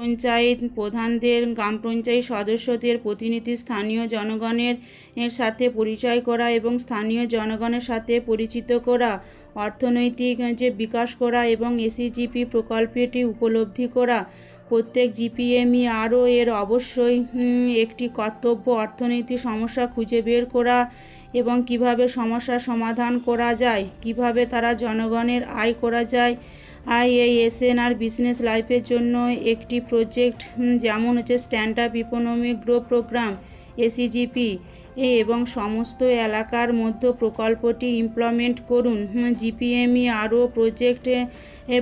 পঞ্চায়েত প্রধানদের, গ্রাম পঞ্চায়েত সদস্যদের, প্রতিনিধি স্থানীয় জনগণের এর সাথে পরিচয় করা এবং স্থানীয় জনগণের সাথে পরিচিত করা, অর্থনৈতিক যে বিকাশ করা এবং এসিজিপি প্রকল্পটি উপলব্ধি করা। প্রত্যেক জিপিএমই আরও এর অবশ্যই একটি কর্তব্য অর্থনৈতিক সমস্যা খুঁজে বের করা এবং কীভাবে সমস্যার সমাধান করা যায়, কীভাবে তারা জনগণের আয় করা যায় আই আর বিজনেস লাইফের জন্য একটি প্রজেক্ট যেমন হচ্ছে stand up economic grow program ACGP এবং সমস্ত এলাকার মধ্যে প্রকল্পটি ইমপ্লিমেন্ট করুন। জিপিএমই আরও প্রজেক্ট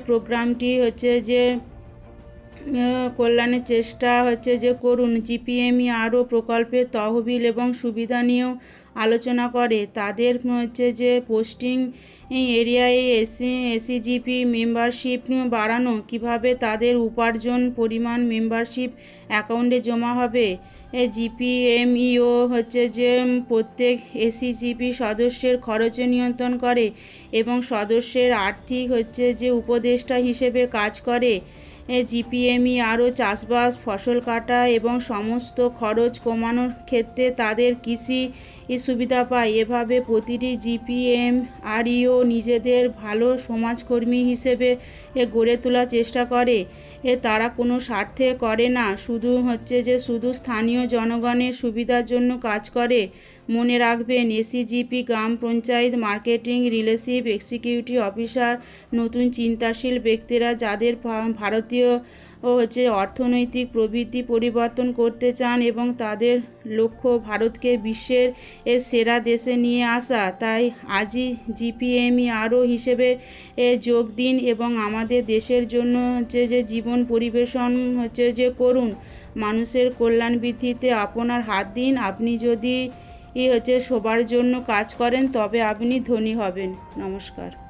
প্রোগ্রামটি হচ্ছে যে কল্যাণের চেষ্টা হচ্ছে যে করুন। জিপিএমই আরও প্রকল্পের তহবিল এবং সুবিধা নিয়েও আলোচনা করে। তাদের হচ্ছে যে পোস্টিং এরিয়ায় এসি, এসিজিপি মেম্বারশিপ বাড়ানো, কীভাবে তাদের উপার্জন পরিমাণ মেম্বারশিপ অ্যাকাউন্টে জমা হবে। জিপিএমইও হচ্ছে যে প্রত্যেক এসিজিপি সদস্যের খরচে নিয়ন্ত্রণ করে এবং সদস্যের আর্থিক হচ্ছে যে উপদেষ্টা হিসেবে কাজ করে। জিপিএমই আরও চাষবাস, ফসল কাটা এবং সমস্ত খরচ কমানোর ক্ষেত্রে তাদের কৃষি সুবিধা পায়। এভাবে প্রতিটি জিপিএম আরইও নিজেদের ভালো সমাজকর্মী হিসেবে এ গড়ে তোলার চেষ্টা করে। এ তারা কোনো স্বার্থে করে না। শুধু হচ্ছে যে শুধু স্থানীয় জনগণের সুবিধার জন্য কাজ করে। মনে রাখবেন এসিজিপি গ্রাম panchayat, marketing, relationship, executive officer, নতুন চিন্তাশীল ব্যক্তিরা যাদের ভারতীয় ও হচ্ছে অর্থনৈতিক প্রবৃদ্ধি পরিবর্তন করতে চান এবং তাদের লক্ষ্য ভারতকে বিশ্বের এর সেরা দেশে নিয়ে আসা, তাই আজই জিপিএমই আরও হিসেবে এ যোগ দিন এবং আমাদের দেশের জন্য হচ্ছে যে জীবন পরিবেশন হচ্ছে যে করুন। মানুষের কল্যাণ বৃদ্ধিতে আপনার হাত দিন। আপনি যদি ই হচ্ছে সবার জন্য কাজ করেন তবে আপনি ধনী হবেন। নমস্কার।